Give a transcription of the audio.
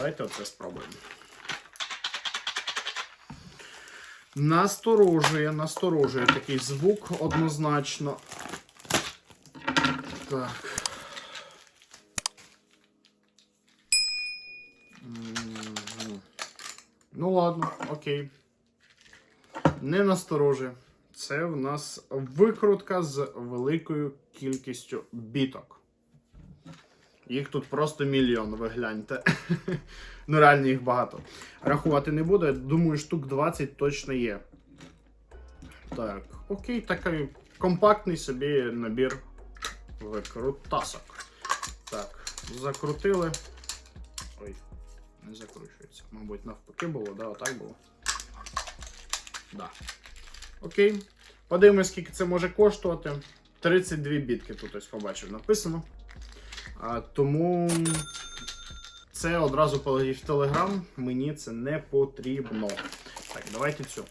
Давайте оце спробуємо. Насторожує, насторожує такий звук однозначно. Так. Ну ладно, окей. Не насторожує. Це в нас викрутка з великою кількістю біток. Їх тут просто мільйон, ви гляньте. ну, реально їх багато. Рахувати не буду, думаю, штук 20 точно є. Так, окей, такий компактний собі набір викрутасок. Так, закрутили. Ой, не закручується. Мабуть, навпаки було, да, отак було. Да. Окей. Подивимось, скільки це може коштувати. 32 бітки тут ось побачив написано. Тому це одразу полетів в Телеграм. Мені це не потрібно. Так, давайте цю.